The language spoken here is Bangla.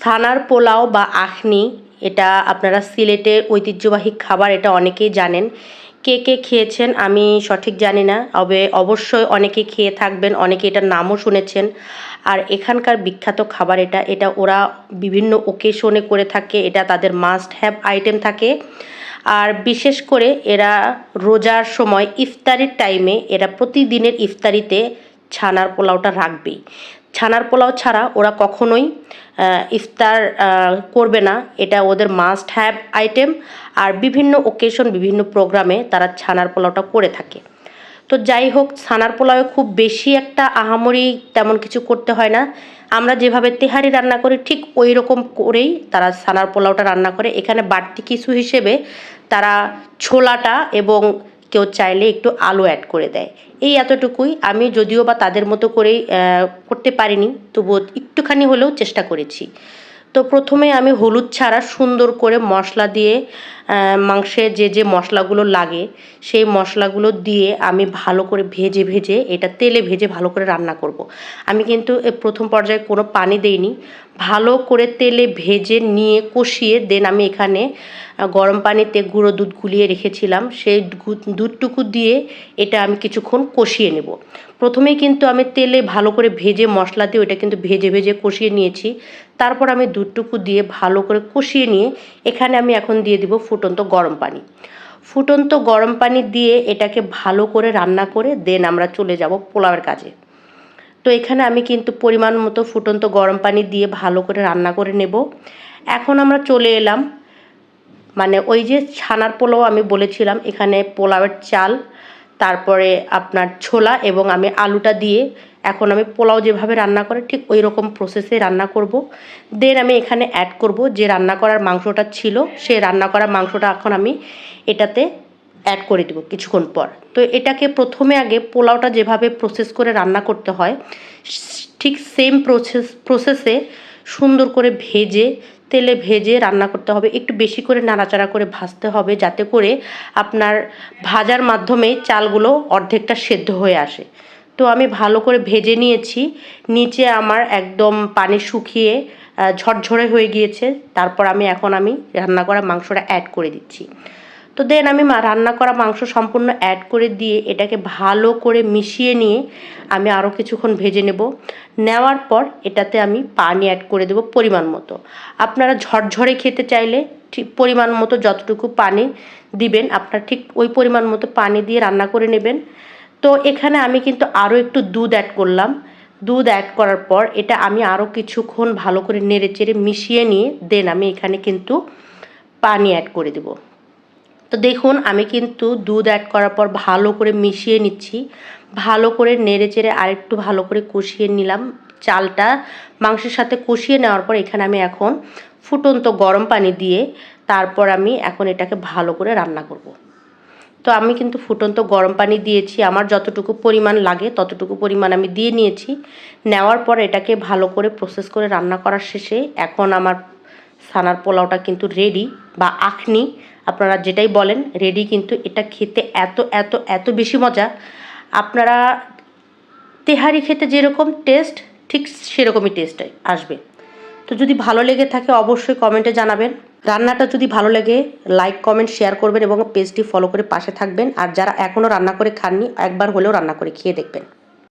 ছানার পোলাও বা আখনি, এটা আপনারা সিলেটের ঐতিহ্যবাহী খাবার, এটা অনেকেই জানেন। কে কে খেয়েছেন আমি সঠিক জানি না, তবে অবশ্যই অনেকে খেয়ে থাকবেন, অনেকে এটার নামও শুনেছেন। আর এখানকার বিখ্যাত খাবার এটা এটা ওরা বিভিন্ন ওকেশনে করে থাকে, এটা তাদের মাস্ট হ্যাভ আইটেম থাকে। আর বিশেষ করে এরা রোজার সময় ইফতারির টাইমে এরা প্রতিদিনের ইফতারিতে ছানার পোলাওটা রাখবেই। ছানার পোলাও ছাড়া ওরা কখনোই ইফতার করবে না। এটা ওদের মাস্ট হ্যাভ আইটেম আর বিভিন্ন ওকেশন বিভিন্ন প্রোগ্রামে তারা ছানার পোলাওটা করে থাকে। তো যাই হোক, ছানার পোলাওয়ে খুব বেশি একটা আহামরি তেমন কিছু করতে হয় না। আমরা যেভাবে তেহারি রান্না করি, ঠিক ওই রকম করেই তারা ছানার পোলাওটা রান্না করে। এখানে বাড়তি কিছু হিসেবে তারা ছোলাটা এবং কেউ চাইলে একটু আলো অ্যাড করে দেয়। এই এতটুকুই। আমি যদিও বা তাদের মতো করেই করতে পারিনি, তবুও একটুখানি হলেও চেষ্টা করেছি। তো প্রথমে আমি হলুদ ছাড়া সুন্দর করে মশলা দিয়ে মাংসে যে যে মশলাগুলো লাগে, সেই মশলাগুলো দিয়ে আমি ভালো করে ভেজে ভেজে এটা তেলে ভেজে ভালো করে রান্না করব। আমি কিন্তু প্রথম পর্যায়ে কোনো পানি দেইনি। ভালো করে তেলে ভেজে নিয়ে কষিয়ে দেন আমি এখানে গরম পানিতে গুঁড়ো দুধ গুলিয়ে রেখেছিলাম। সেই দুধটুকু দিয়ে এটা আমি কিছুক্ষণ কষিয়ে নেব। প্রথমেই কিন্তু আমি তেলে ভালো করে ভেজে মশলা দিয়ে ওটা কিন্তু ভেজে ভেজে কষিয়ে নিয়েছি। তারপর আমি দুধটুকু দিয়ে ভালো করে কষিয়ে নিয়ে এখানে আমি এখন দিয়ে দিব ফুটন্ত গরম পানি। ফুটন্ত গরম পানি দিয়ে এটাকে ভালো করে রান্না করে দেন আমরা চলে যাব পোলাওয়ের কাজে। তো এখানে আমি কিন্তু পরিমাণ মতো ফুটন্ত গরম পানি দিয়ে ভালো করে রান্না করে নেব। এখন আমরা চলে এলাম। মানে ওই যে ছানার পোলাও আমি বলেছিলাম, এখানে পোলাওয়ের চাল তারপরে আপনার ছোলা এবং আমি আলুটা দিয়ে এখন আমি পোলাও যেভাবে রান্না করে ঠিক ওই রকম প্রসেসে রান্না করব। দেন আমি এখানে অ্যাড করব যে রান্না করার মাংসটা ছিল সেই রান্না করা মাংসটা এখন আমি এটাতে অ্যাড করে দেবো কিছুক্ষণ পর। তো এটাকে প্রথমে আগে পোলাওটা যেভাবে প্রসেস করে রান্না করতে হয়, ঠিক সেম প্রসেস প্রসেসে সুন্দর করে ভেজে তেলে ভেজে রান্না করতে হবে। একটু বেশি করে নাড়াচাড়া করে ভাজতে হবে যাতে করে আপনার ভাজার মাধ্যমে চালগুলো অর্ধেকটা সেদ্ধ হয়ে আসে। তো আমি ভালো করে ভেজে নিয়েছি। নিচে আমার একদম পানি শুকিয়ে ঝরঝরে হয়ে গিয়েছে। তারপর আমি এখন আমি রান্না করা মাংসটা অ্যাড করে দিচ্ছি। তো দেন আমি রান্না করা মাংস সম্পূর্ণ অ্যাড করে দিয়ে এটাকে ভালো করে মিশিয়ে নিয়ে আমি আরও কিছুক্ষণ ভেজে নেব। নেওয়ার পর এটাতে আমি পানি অ্যাড করে দেব পরিমাণ মতো। আপনারা ঝরঝরে খেতে চাইলে ঠিক পরিমাণ মতো যতটুকু পানি দিবেন, আপনার ঠিক ওই পরিমাণ মতো পানি দিয়ে রান্না করে নেবেন। তো এখানে আমি কিন্তু আরও একটু দুধ অ্যাড করলাম। দুধ অ্যাড করার পর এটা আমি আরও কিছুক্ষণ ভালো করে নেড়ে চেড়ে মিশিয়ে নিয়ে দেন আমি এখানে কিন্তু পানি অ্যাড করে দেবো। তো দেখুন, আমি কিন্তু দুধ অ্যাড করার পর ভালো করে মিশিয়ে নিচ্ছি। ভালো করে নেড়ে চেড়ে আরেকটু ভালো করে কষিয়ে নিলাম। চালটা মাংসের সাথে কষিয়ে নেওয়ার পর এখানে আমি এখন ফুটন্ত গরম পানি দিয়ে তারপর আমি এখন এটাকে ভালো করে রান্না করব। তো আমি কিন্তু ফুটন্ত গরম পানি দিয়েছি। আমার যতটুকু পরিমাণ লাগে ততটুকু পরিমাণ আমি দিয়ে নিয়েছি। নেওয়ার পর এটাকে ভালো করে প্রসেস করে রান্না করার শেষে এখন আমার সানার পোলাওটা কিন্তু রেডি বা আখনি আপনারা যেটাই বলেন রেডি কিন্তু এটা খেতে এত এত এত বেশি মজা। আপনারা তেহারি খেতে যেরকম টেস্ট ঠিক সেরকমই টেস্ট আসবে। তো যদি ভালো লেগে থাকে, অবশ্যই কমেন্টে জানাবেন। রান্নাটা যদি ভালো লাগে লাইক কমেন্ট শেয়ার করবেন এবং পেজটি ফলো করে পাশে থাকবেন। আর যারা এখনও রান্না করে খাননি, একবার হলেও রান্না করে খেয়ে দেখবেন।